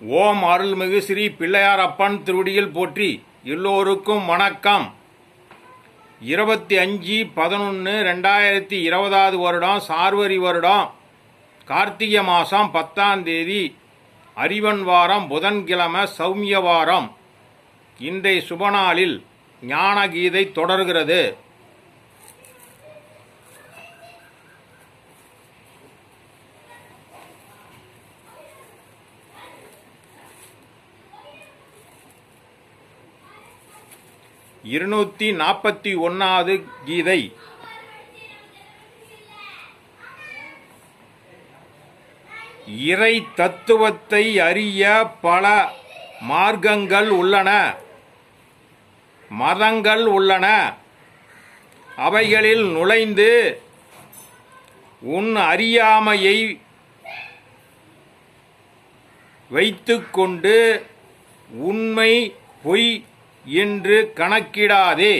ஓம் அருள்மிகு ஸ்ரீ பிள்ளையார் அப்பன் திருவடியில் போற்றி எல்லோருக்கும் வணக்கம். இருபத்தி அஞ்சு பதினொன்று ரெண்டாயிரத்தி இருபதாவது வருடம் சார்வரி வருடம். கார்த்திகை மாதம் பத்தாம் தேதி அறிவன் வாரம் புதன்கிழமை சௌமிய வாரம். இன்றைய சுபநாளில் ஞானகீதை தொடர்கிறது. இருநூத்தி நாற்பத்தி ஒன்னாவது கீதை. இறை தத்துவத்தை அறிய பல மார்க்கங்கள் உள்ளன. மதங்கள் உள்ளன. அவைகளில் நுழைந்து உன் அறியாமையை வைத்துக்கொண்டு உண்மை பொய் என்று கணக்கிடாதே.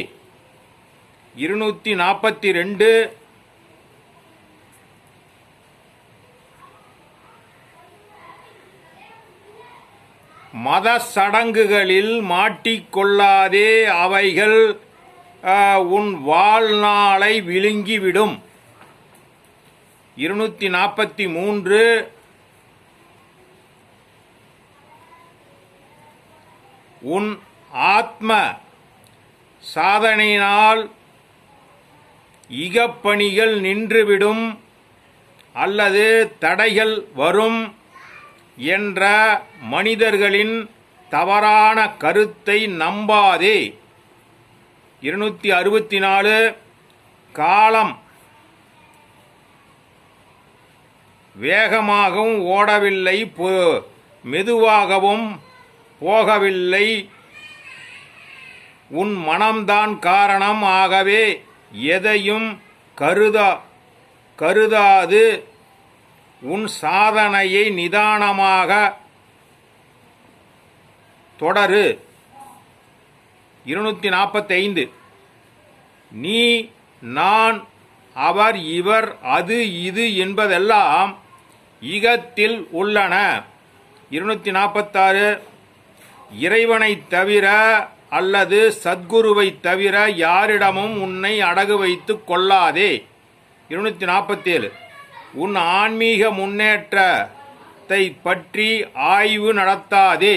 இருநூத்தி நாற்பத்தி ரெண்டு மத சடங்குகளில் மாட்டிக்கொள்ளாதே அவைகள் உன் வாழ்நாளை விழுங்கிவிடும். இருநூத்தி நாற்பத்தி மூன்று உன் ஆத்ம சாதனையினால் இகப்பணிகள் நின்றுவிடும் அல்லது தடைகள் வரும் என்ற மனிதர்களின் தவறான கருத்தை நம்பாதே. இருநூற்றி அறுபத்தி நாலு காலம் வேகமாகவும் ஓடவில்லை பொ- மெதுவாகவும் போகவில்லை. உன் மனம்தான் காரணம் ஆகவே எதையும் கருதா கருதாது. உன் சாதனையை நிதானமாக தொடரு. இருநூற்றி நாற்பத்தைந்து நீ நான் அவர் இவர் அது இது என்பதெல்லாம் இகத்தில் உள்ளன. இருநூற்றி நாற்பத்தாறு இறைவனைத் தவிர அல்லது சத்குருவை தவிர யாரிடமும் உன்னை அடகு வைத்து கொள்ளாதே. இருநூத்தி நாற்பத்தேழு உன் ஆன்மீக முன்னேற்றத்தை பற்றி ஆய்வு நடத்தாதே.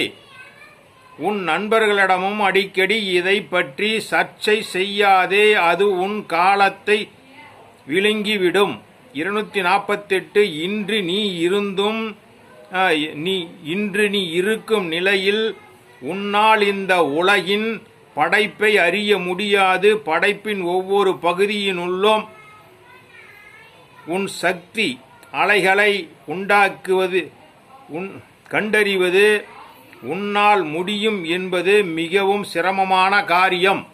உன் நண்பர்களிடமும் அடிக்கடி இதை பற்றி சர்ச்சை செய்யாதே. அது உன் காலத்தை விழுங்கிவிடும். இருநூத்தி நாற்பத்தெட்டு இன்று நீ இருந்தும் நீ இன்று நீ இருக்கும் நிலையில் உன்னால் இந்த உலகின் படைப்பை அறிய முடியாது. படைப்பின் ஒவ்வொரு பகுதியினுள்ளும் உன் சக்தி அலைகளை உண்டாக்குவது உன் கண்டறிவது உன்னால் முடியும் என்பது மிகவும் சிரமமான காரியம்.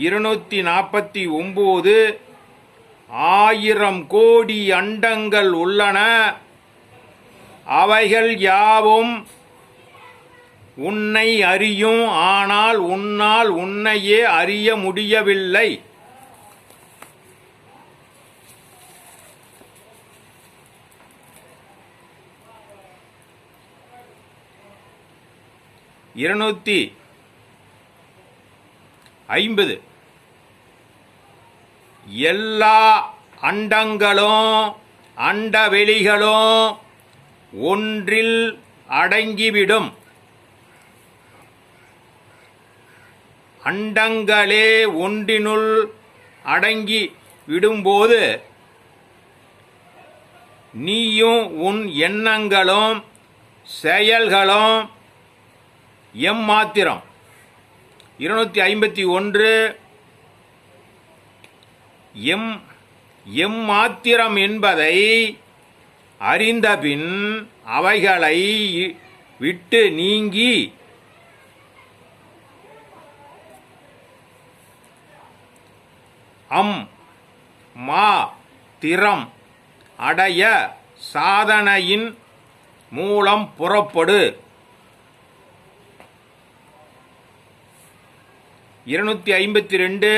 இருநூத்தி நாற்பத்தி ஒம்பது ஆயிரம் கோடி அண்டங்கள் உள்ளன. அவைகள் யாவும் உன்னை அறியும் ஆனால் உன்னால் உன்னையே அறிய முடியவில்லை. இருநூத்தி ஐம்பது. எல்லா அண்டங்களும் அண்டவெளிகளும் ஒன்றில் அடங்கிவிடும். அண்டங்களே ஒன்றினுள் அடங்கி விடும்போது நீயும் உன் எண்ணங்களும் செயல்களும் எம்மாத்திரம். இருநூத்தி ஐம்பத்தி ஒன்று எம் எம்மாத்திரம் என்பதை அறிந்தபின் அவைகளை விட்டு நீங்கி அம் மா திறம் அடைய சாதனையின் மூலம் புறப்படு. இருநூத்தி ஐம்பத்தி ரெண்டு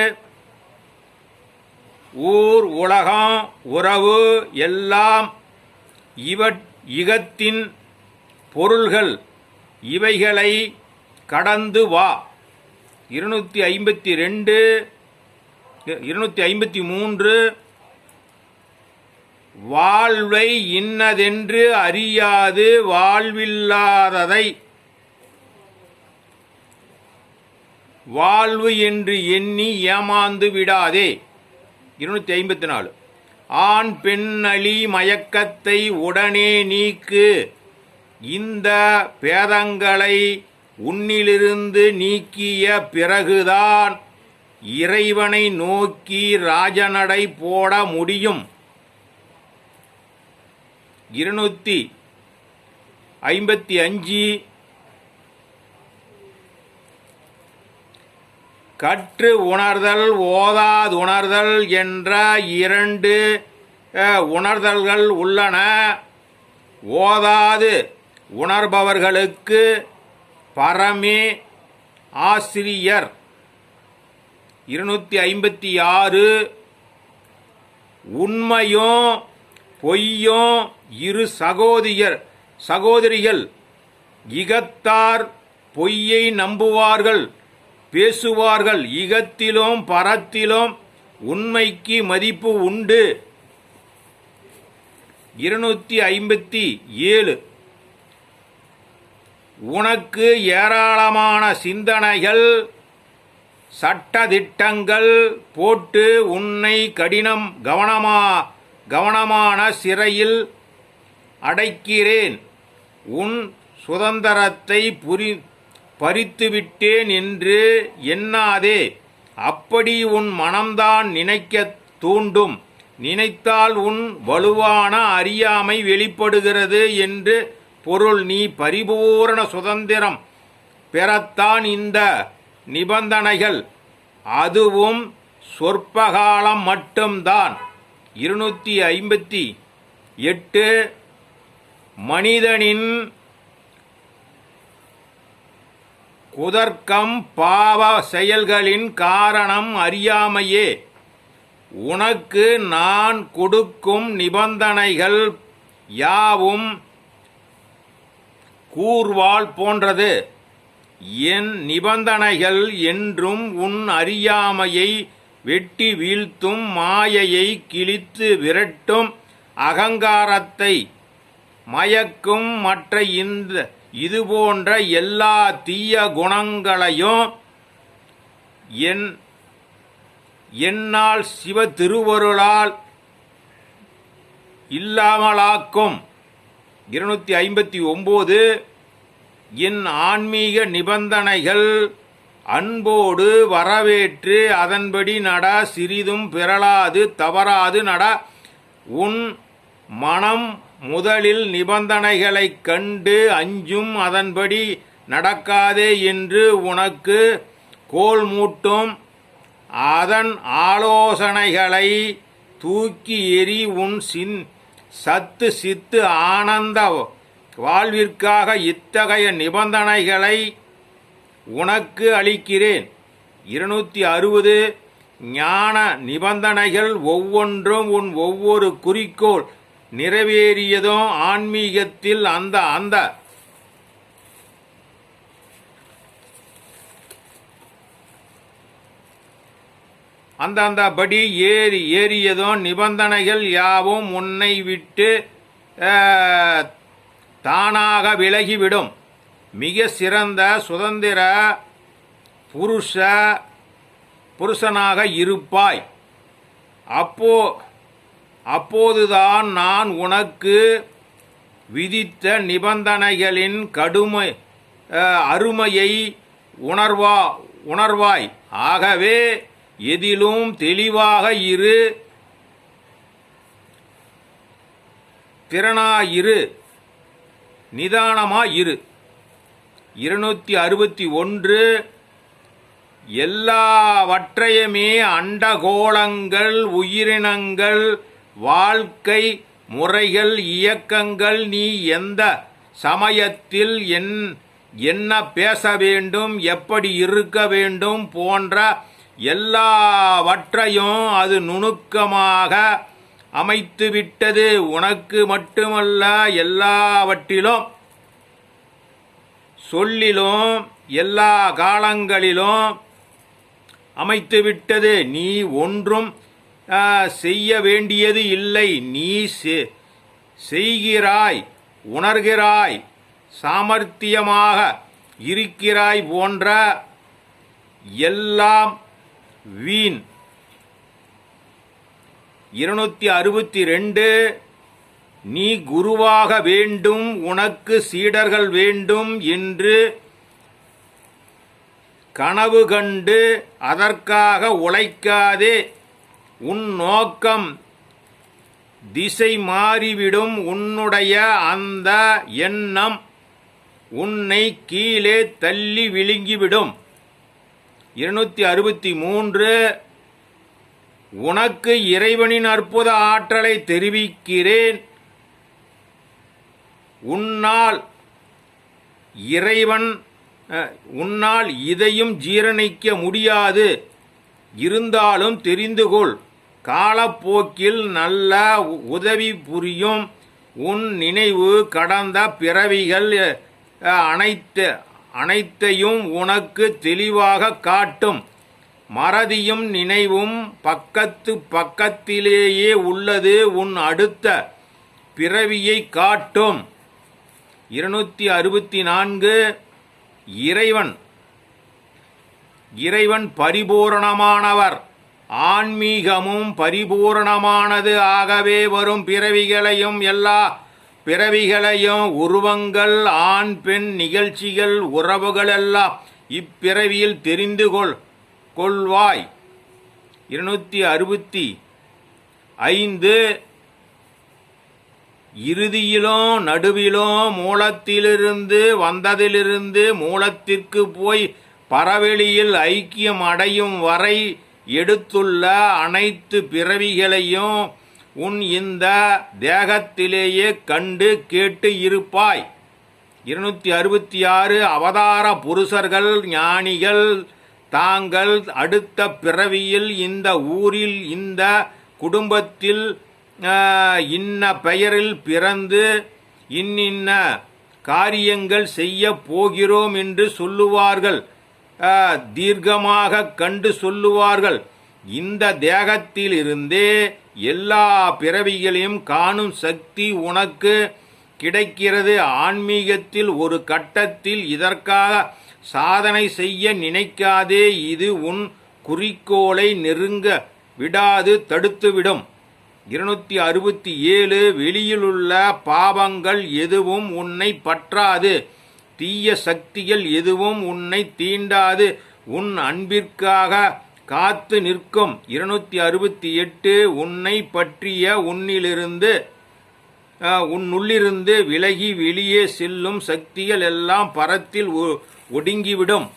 ஊர் உலகம் உறவு எல்லாம் இவட் இகத்தின் பொருள்கள் இவைகளை கடந்து வா. இருநூற்றி ஐம்பத்தி ரெண்டு இருநூற்றி ஐம்பத்தி மூன்று வாழ்வை இன்னதென்று அறியாது வாழ்வில்லாததை. வாழ்வு என்று எண்ணி ஏமாந்து விடாதே. இருநூத்தி ஐம்பத்தி நாலு. ஆண் பெண்ணளி மயக்கத்தை உடனே நீக்கு. இந்த பேதங்களை உன்னிலிருந்து நீக்கிய பிறகுதான் இறைவனை நோக்கி ராஜநடை போட முடியும். இருநூத்தி ஐம்பத்தி அஞ்சு கற்று உணர்தல் ஓதாதுணர்தல் என்ற இரண்டு உணர்தல்கள் உள்ளன. ஓதாது உணர்பவர்களுக்கு பரமே ஆசிரியர். இருநூத்தி ஐம்பத்தி ஆறு உண்மையும் பொய்யும் இரு சகோதரியர் சகோதரிகள். இகத்தார் பொய்யை நம்புவார்கள் பேசுவார்கள். இகத்திலும் பரத்திலும் உண்மைக்கு மதிப்பு உண்டு. இருநூத்தி ஐம்பத்தி ஏழு. உனக்கு ஏராளமான சிந்தனைகள் சட்டதிட்டங்கள் போட்டு உன்னை கடினம் கவனமா கவனமான சிறையில் அடைக்கிறேன். உன் சுதந்திரத்தை புரி பறித்துவிட்டேன் என்று எண்ணாதே. அப்படி உன் மனம்தான் நினைக்க தூண்டும். நினைத்தால் உன் வலுவான அறியாமை வெளிப்படுகிறது என்று பொருள். நீ பரிபூரண சுதந்திரம் பெறத்தான் இந்த நிபந்தனைகள். அதுவும் சொற்பகாலம் மட்டும்தான். இருநூற்றி ஐம்பத்தி எட்டு மனிதனின் குதர்க்கம் பாவ செயல்களின் காரணம் அறியாமையே. உனக்கு நான் கொடுக்கும் நிபந்தனைகள் யாவும் கூர்வாள் போன்றது. என் நிபந்தனைகள் என்றும் உன் அறியாமையை வெட்டி வீழ்த்தும் மாயையை கிழித்து விரட்டும் அகங்காரத்தை மயக்கும் மற்ற இந்த இது போன்ற எல்லா தீய குணங்களையும் என் என்னால் சிவ திருவருளால் இல்லாமலாக்கும். இருநூத்தி ஐம்பத்தி ஒம்பது என் ஆன்மீக நிபந்தனைகள் அன்போடு வரவேற்று அதன்படி நட சிறிதும் பிறளாது தவறாது நட. உன் மனம் முதலில் நிபந்தனைகளைக் கண்டு அஞ்சும் அதன்படி நடக்காதே என்று உனக்கு கோல் மூட்டும். அதன் ஆலோசனைகளை தூக்கி எறி உன் சின் சத்து சித்து ஆனந்த வாழ்விற்காக இத்தகைய நிபந்தனைகளை உனக்கு அளிக்கிறேன். இருநூற்றி அறுபது ஞான நிபந்தனைகள் ஒவ்வொன்றும் உன் ஒவ்வொரு குறிக்கோள் நிறைவேறியதும் ஆன்மீகத்தில் அந்த அந்த. அந்தந்த படி ஏறி ஏறியதும் நிபந்தனைகள் யாவும் உன்னை விட்டு தானாக விலகிவிடும். மிக சிறந்த சுதந்திர புருஷ புருஷனாக இருப்பாய். அப்போ அப்போதுதான் நான் உனக்கு விதித்த நிபந்தனைகளின் கடுமை அருமையை உணர்வா உணர்வாய். ஆகவே எதிலும் தெளிவாக இரு. திறனாயிரு. நிதானமாக இரு இருநூற்றி அறுபத்தி ஒன்று எல்லாவற்றையுமே அண்டகோளங்கள் உயிரினங்கள் வாழ்க்கை முறைகள் இயக்கங்கள் நீ எந்த சமயத்தில் என் என்ன பேச வேண்டும் எப்படி இருக்க வேண்டும் போன்ற எல்லாவற்றையும் அது நுணுக்கமாக அமைத்து விட்டது உனக்கு மட்டுமல்ல எல்லாவற்றிலும். சொல்லிலும் எல்லா காலங்களிலும் அமைத்துவிட்டது. நீ ஒன்றும் செய்ய வேண்டியது இல்லை. நீ செ- செய்கிறாய் உணர்கிறாய் சாமர்த்தியமாக இருக்கிறாய் போன்ற எல்லாம் வீண். இருநூத்தி அறுபத்தி ரெண்டு நீ குருவாக வேண்டும் உனக்கு சீடர்கள் வேண்டும் என்று கனவு கண்டு அதற்காக உழைக்காதே. உன் நோக்கம் திசை மாறிவிடும் உன்னுடைய அந்த எண்ணம் உன்னை கீழே தள்ளி விழுங்கிவிடும். இருநூத்தி அறுபத்தி மூன்று உனக்கு இறைவனின் அற்புத ஆற்றலை தெரிவிக்கிறேன். உன்னால் இறைவன் உன்னால் இதையும் ஜீரணிக்க முடியாது. இருந்தாலும் தெரிந்து கொள் காலப்போக்கில் நல்ல உ- உதவி புரியும். உன் நினைவு கடந்த பிறவிகள் அனைத்து அனைத்தையும் உனக்கு தெளிவாக காட்டும். மறதியும் நினைவும் பக்கத்து பக்கத்திலேயே உள்ளது உன் அடுத்த பிறவியை காட்டும். இருநூத்தி அறுபத்தி நான்கு இறைவன். இறைவன் பரிபூரணமானவர். ஆன்மீகமும் பரிபூரணமானது. ஆகவே வரும் பிறவிகளையும் எல்லா பிறவிகளையும் உருவங்கள் ஆண் பெண் நிகழ்ச்சிகள் உறவுகள் எல்லாம் இப்பிறவியில் தெரிந்து கொள். கொள்வாய். இருநூத்தி அறுபத்தி ஐந்து. இறுதியிலும் நடுவிலும் மூலத்திலிருந்து வந்ததிலிருந்து மூலத்திற்கு போய் பரவெளியில் ஐக்கியம் அடையும் வரை எடுத்துள்ள அனைத்து பிறவிகளையும் உன் இந்த தேகத்திலேயே கண்டு கேட்டு இருப்பாய். இருநூத்தி அறுபத்தி ஆறு அவதார புருஷர்கள் ஞானிகள் தாங்கள் அடுத்த பிறவியில் இந்த ஊரில் இந்த குடும்பத்தில் இன்ன பெயரில் பிறந்து இன்னின்ன காரியங்கள் செய்ய போகிறோம் என்று சொல்லுவார்கள். தீர்க்கமாக கண்டு சொல்லுவார்கள். இந்த தேகத்திலிருந்தே எல்லா பிறவிகளையும் காணும் சக்தி உனக்கு கிடைக்கிறது ஆன்மீகத்தில் ஒரு கட்டத்தில். இதற்காக சாதனை செய்ய நினைக்காதே இது உன் குறிக்கோளை நெருங்க விடாது தடுத்துவிடும். இருநூத்தி அறுபத்தி ஏழு வெளியிலுள்ள பாவங்கள் எதுவும் உன்னை பற்றாது. தீய சக்திகள் எதுவும் உன்னை தீண்டாது. உன் அன்பிற்காக காத்து நிற்கும். இருநூத்தி அறுபத்தி எட்டு உன்னை பற்றிய உன்னிலிருந்து உன்னுள்ளிருந்து விலகி வெளியே செல்லும் சக்திகள் எல்லாம் பரத்தில் ஒ- ஒடுங்கிவிடும்.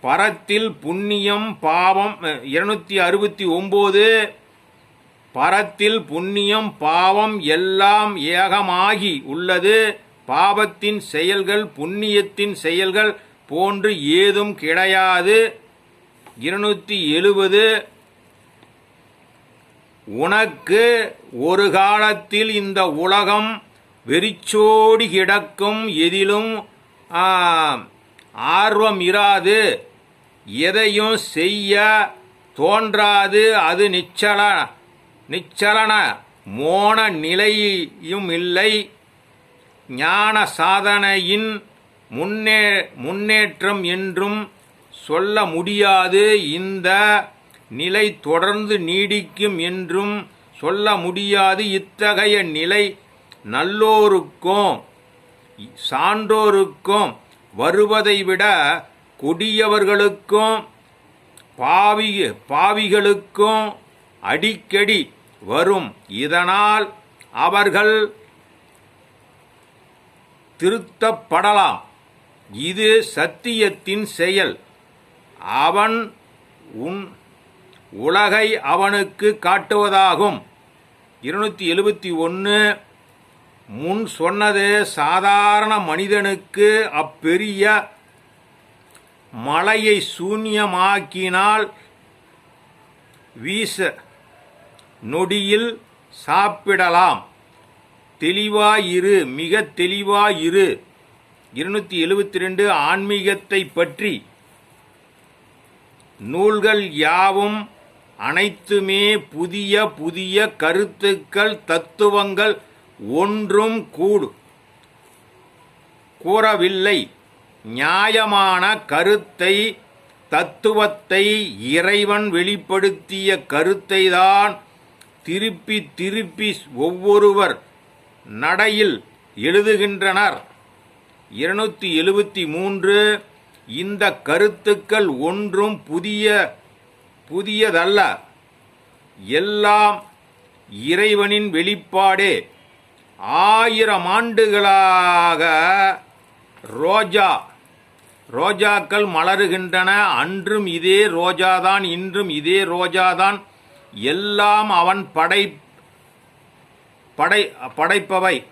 பரத்தில் புண்ணியம் பாவம் இருநூத்தி அறுபத்தி ஒன்பது பரத்தில் புண்ணியம் பாவம் எல்லாம் ஏகமாகி உள்ளது. பாவத்தின் செயல்கள் புண்ணியத்தின் செயல்கள் போன்று ஏதும் கிடையாது. இருநூத்தி எழுபது உனக்கு ஒரு காலத்தில் இந்த உலகம் வெறிச்சோடி கிடக்கும் எதிலும் ஆர்வம் இராது எதையும் செய்ய தோன்றாது. அது நிச்சல நிச்சலன மோன நிலையும் இல்லை. ஞான சாதனையின் முன்னே முன்னேற்றம் என்றும் சொல்ல முடியாது. இந்த நிலை தொடர்ந்து நீடிக்கும் என்றும் சொல்ல முடியாது இத்தகைய நிலை நல்லோருக்கும் சான்றோருக்கும் வருவதை விட கொடியவர்களுக்கும் பாவி பாவிகளுக்கும் அடிக்கடி வரும். இதனால் அவர்கள் திருத்தப்படலாம். இது சத்தியத்தின் செயல். அவன் உன் உலகை அவனுக்கு காட்டுவதாகும். இருநூத்தி எழுபத்தி ஒன்று முன் சொன்னது சாதாரண மனிதனுக்கு அப்பெரிய மலையை சூன்யமாக்கினால் வீச நொடியில் சாப்பிடலாம். தெளிவாயிரு மிக தெளிவாயிரு. இருநூத்தி எழுபத்தி ரெண்டு ஆன்மீகத்தை பற்றி நூல்கள் யாவும் அனைத்துமே புதிய புதிய கருத்துக்கள் தத்துவங்கள் ஒன்றும் கூடு. கூறவில்லை. நியாயமான கருத்தை தத்துவத்தை இறைவன் வெளிப்படுத்திய கருத்தை தான் திருப்பி திருப்பி ஒவ்வொருவர் நடையில் எழுதுகின்றனர். இருநூத்தி எழுபத்தி மூன்று இந்த கருத்துக்கள் ஒன்றும் புதிய புதியதல்ல. எல்லாம் இறைவனின் வெளிப்பாடே. ஆயிரம் ஆண்டுகளாக ரோஜா ரோஜாக்கள் மலருகின்றன. அன்றும் இதே ரோஜாதான் இன்றும் இதே ரோஜாதான். எல்லாம் அவன் படை படை படைப்பவை.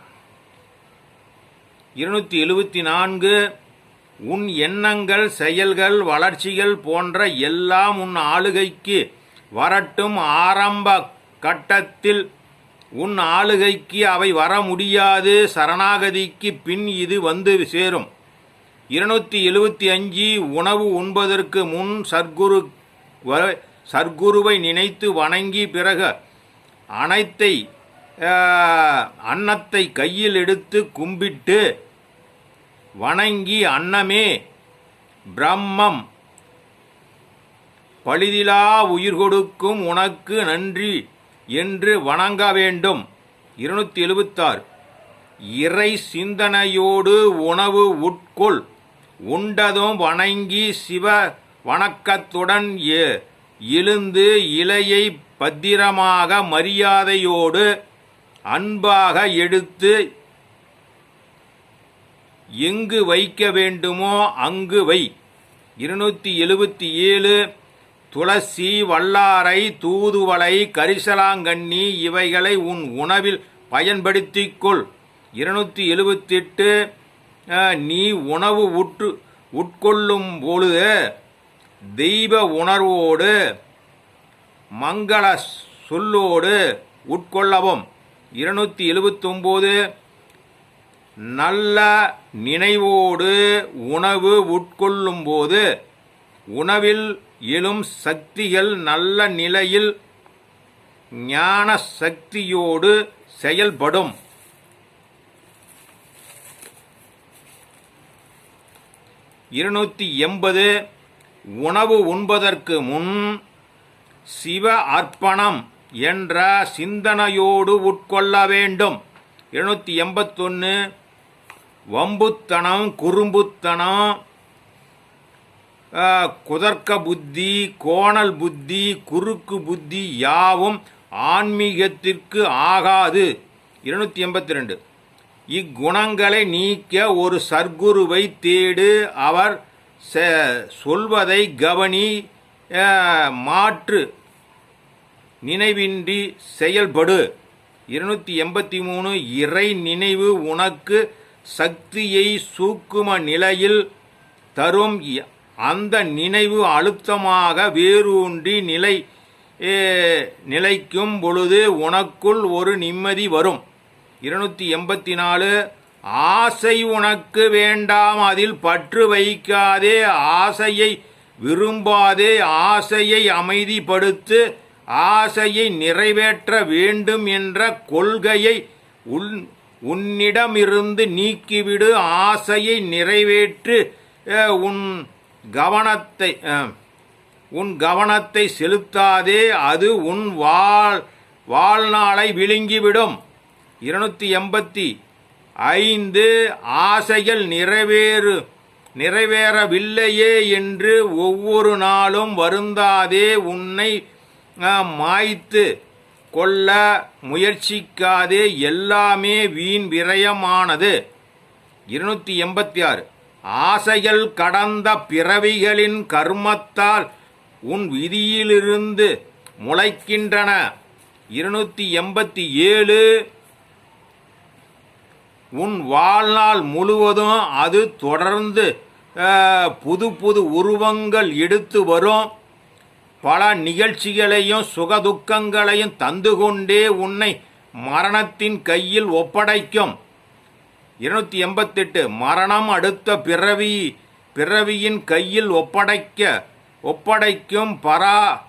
இருநூத்தி எழுபத்தி நான்கு உன் எண்ணங்கள் செயல்கள் வளர்ச்சிகள் போன்ற எல்லாம் உன் ஆளுகைக்கு வரட்டும். ஆரம்ப கட்டத்தில் உன் ஆளுகைக்கு அவை வர முடியாது. சரணாகதிக்கு பின் இது வந்து சேரும். இருநூத்தி எழுபத்தி அஞ்சு உணவு உண்பதற்கு முன் சர்க்குரு வ- சர்க்குருவை நினைத்து வணங்கி பிறகு அனைத்தை அன்னத்தை கையில் எடுத்து கும்பிட்டு வணங்கி அன்னமே. பிரம்மம். பழுதிலா உயிர் கொடுக்கும் உனக்கு நன்றி என்று வணங்க வேண்டும். இருநூத்தி எழுபத்தாறு இறை சிந்தனையோடு உணவு உட்கொள். உண்டதும் வணங்கி சிவ வணக்கத்துடன் எழுந்து இலையை பத்திரமாக மரியாதையோடு அன்பாக எடுத்து எங்கு வைக்க வேண்டுமோ அங்கு வை. இருநூற்றி எழுபத்தி ஏழு துளசி வல்லாரை தூதுவளை கரிசலாங்கண்ணி இவைகளை உன் உணவில் பயன்படுத்திக் கொள் எழுபத்தெட்டு நீ உணவு உற்று உட்கொள்ளும் பொழுது தெய்வ உணர்வோடு மங்கள சொல்லோடு உட்கொள்ளவும். இருநூற்றி எழுபத்தொம்போது நல்ல நினைவோடு உணவு உட்கொள்ளும்போது உணவில் எழும் சக்திகள் நல்ல நிலையில் ஞான சக்தியோடு செயல்படும். இருநூத்தி எண்பது உணவு உண்பதற்கு முன் சிவ அர்ப்பணம் என்ற சிந்தனையோடு உட்கொள்ள வேண்டும். இருநூத்தி எண்பத்தொன்று வம்புத்தனம் குறும்புத்தனம் குதர்க்க புத்தி கோணல் புத்தி குறுக்கு புத்தி யாவும் ஆன்மீகத்திற்கு ஆகாது. இருநூத்தி எண்பத்தி ரெண்டு இக்குணங்களை நீக்க ஒரு சர்க்குருவை தேடு. அவர் செ- சொல்வதை கவனி மாற்று. நினைவின்றி செயல்படு. இருநூத்தி எண்பத்தி மூணு இறை நினைவு உனக்கு சக்தியை சூக்கும நிலையில் தரும் அந்த நினைவு அழுத்தமாக வேரூன்றி நிலை நிலைக்கும் பொழுது உனக்குள் ஒரு நிம்மதி வரும். இருநூத்தி எண்பத்தி நாலு ஆசை உனக்கு வேண்டாம் அதில் பற்று வைக்காதே ஆசையை விரும்பாதே ஆசையை அமைதிப்படுத்து ஆசையை நிறைவேற்ற வேண்டும் என்ற கொள்கையை உள் உன்னிடமிருந்து நீக்கிவிடு ஆசையை நிறைவேற்று உன் கவனத்தை உன் கவனத்தை செலுத்தாதே அது உன் வாழ் வாழ்நாளை விழுங்கிவிடும். இருநூத்தி எண்பத்தி ஐந்து ஆசைகள் நிறைவேறு நிறைவேறவில்லையே என்று ஒவ்வொரு நாளும் வருந்தாதே உன்னை மாய்த்து கொள்ள முயற்சிக்காதே எல்லாமே வீண் விரயமானது. இருநூத்தி எண்பத்தி ஆறு ஆசைகள் கடந்த பிறவிகளின் கர்மத்தால் உன் விதியிலிருந்து முளைக்கின்றன. இருநூத்தி எண்பத்தி ஏழு உன் வாழ்நாள் முழுவதும் அது தொடர்ந்து புது புது உருவங்கள் எடுத்து வரும். பல நிகழ்ச்சிகளையும் சுகதுக்கங்களையும் தந்து கொண்டே உன்னை மரணத்தின் கையில் ஒப்படைக்கும். இருநூத்தி எண்பத்தெட்டு மரணம் அடுத்த பிறவி பிறவியின் கையில் ஒப்படைக்க ஒப்படைக்கும் பரா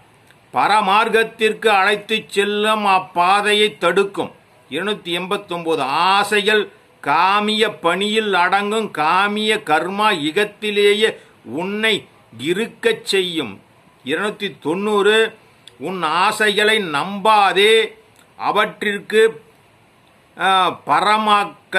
பரமார்க்கத்திற்கு அழைத்துச் செல்லும் அப்பாதையை தடுக்கும். இருநூத்தி எண்பத்தொன்பது ஆசைகள் காமிய பணியில் அடங்கும் காமிய கர்மா இகத்திலேயே உன்னை இருக்கச் செய்யும். இருநூத்தி தொண்ணூறு. உன் ஆசைகளை நம்பாதே. அவற்றிற்கு பரமாக்க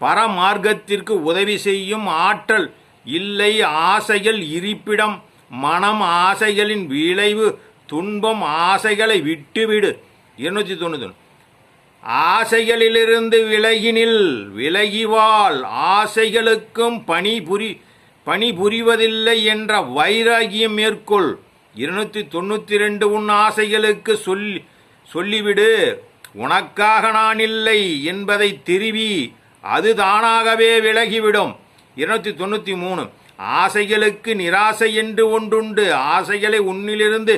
பரமார்க்கத்திற்கு உதவி செய்யும் ஆற்றல் இல்லை. ஆசைகள் இருப்பிடம் மனம் ஆசைகளின் விளைவு துன்பம் ஆசைகளை விட்டுவிடு. இருநூத்தி தொண்ணூத்தி ஆசைகளிலிருந்து விலகினில் விலகிவாள். ஆசைகளுக்கும் பணிபுரி பணிபுரிவதில்லை என்ற வைராகியம் மேற்கொள். இருநூத்தி தொண்ணூத்தி ரெண்டு உன் ஆசைகளுக்கு சொல்லி சொல்லிவிடு. உனக்காக நான் இல்லை என்பதை திருவி அது தானாகவே விலகிவிடும். இருநூத்தி தொண்ணூத்தி மூணு ஆசைகளுக்கு நிராசை என்று ஒன்றுண்டு. ஆசைகளை உன்னிலிருந்து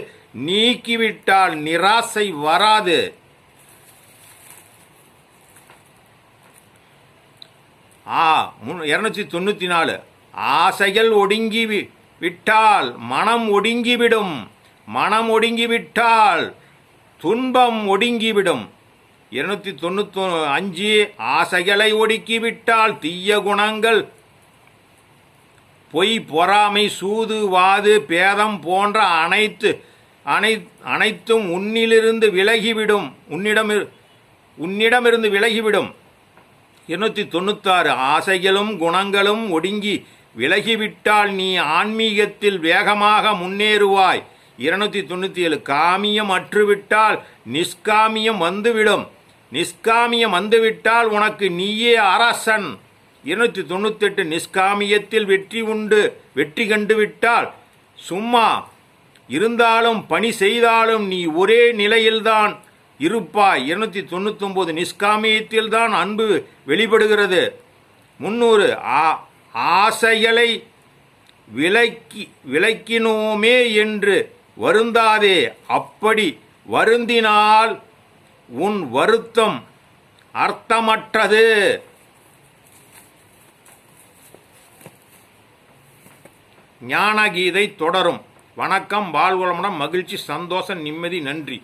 நீக்கிவிட்டால் நிராசை வராது. ஆ இருநூத்தி தொண்ணூத்தி நாலு ஆசைகள் ஒடுங்கி வி- விட்டால் மனம் ஒடுங்கிவிடும். மனம் ஒடுங்கிவிட்டால் துன்பம் ஒடுங்கிவிடும். இருநூத்தி தொண்ணூத்தி அஞ்சு ஆசைகளை ஒடுக்கிவிட்டால் தீய குணங்கள். பொய் பொறாமை சூது வாது பேதம் போன்ற அனைத்து அனை அனைத்தும் உன்னிலிருந்து விலகிவிடும். உன்னிடம் உன்னிடமிருந்து விலகிவிடும். இருநூத்தி தொண்ணூத்தாறு ஆசைகளும் குணங்களும் ஒடுங்கி விலகிவிட்டால் நீ ஆன்மீகத்தில் வேகமாக முன்னேறுவாய். இருநூத்தி தொண்ணூத்தி ஏழு காமியம் அற்றுவிட்டால் நிஷ்காமியம் வந்துவிடும். நிஷ்காமியம் வந்துவிட்டால் உனக்கு நீயே அரசன். இருநூத்தி தொண்ணூத்தெட்டு நிஷ்காமியத்தில் வெற்றி உண்டு. வெற்றி கண்டு விட்டால் சும்மா. இருந்தாலும் பணி செய்தாலும் நீ ஒரே நிலையில்தான் இருப்பாய். இருநூத்தி தொண்ணூத்தி ஒன்பது நிஷ்காமியத்தில் தான் அன்பு வெளிப்படுகிறது. முன்னூறு ஆ- ஆசைகளை விலக்கி விலக்கினோமே என்று வருந்தாதே. அப்படி வருந்தினால் உன் வருத்தம் அர்த்தமற்றது. ஞானகீதை தொடரும். வணக்கம் வாழ்வளமுடன் மகிழ்ச்சி சந்தோஷம் நிம்மதி நன்றி.